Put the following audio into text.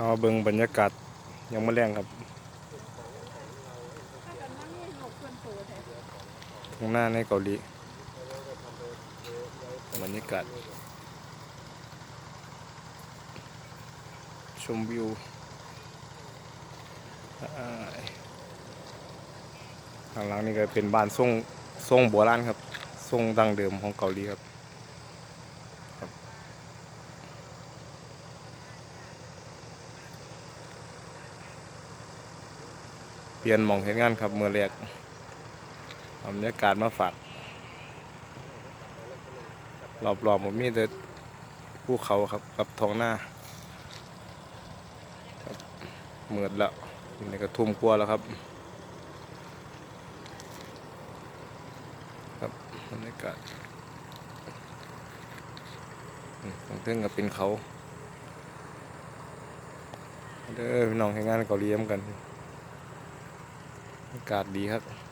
เอาเบิ่งบรรยากาศยังมาแรงครับหกคนโตแท้ข้างหน้าในเกาหลีบรรยากาศชมวิวอ่าข้างหลังนี่ก็เป็นบ้านทรงทรงโบราณครับทรงดั้งเดิมของเกาหลีครับ ลี่ยนมองเห็นงานครับเมื่อแรกเอาบรรยากาศมาฝากรอบๆผมมีแต่ภูเขาครับกับท้องหน้าเหมือดแล้วนี่ก็ทุ่มกลัวแล้วครับ ครับบรรยากาศอืมตรงเทิงก็เป็นเขา เด้อพี่น้องให้งานเกาหลีเหมือนกัน อากาศดีครับ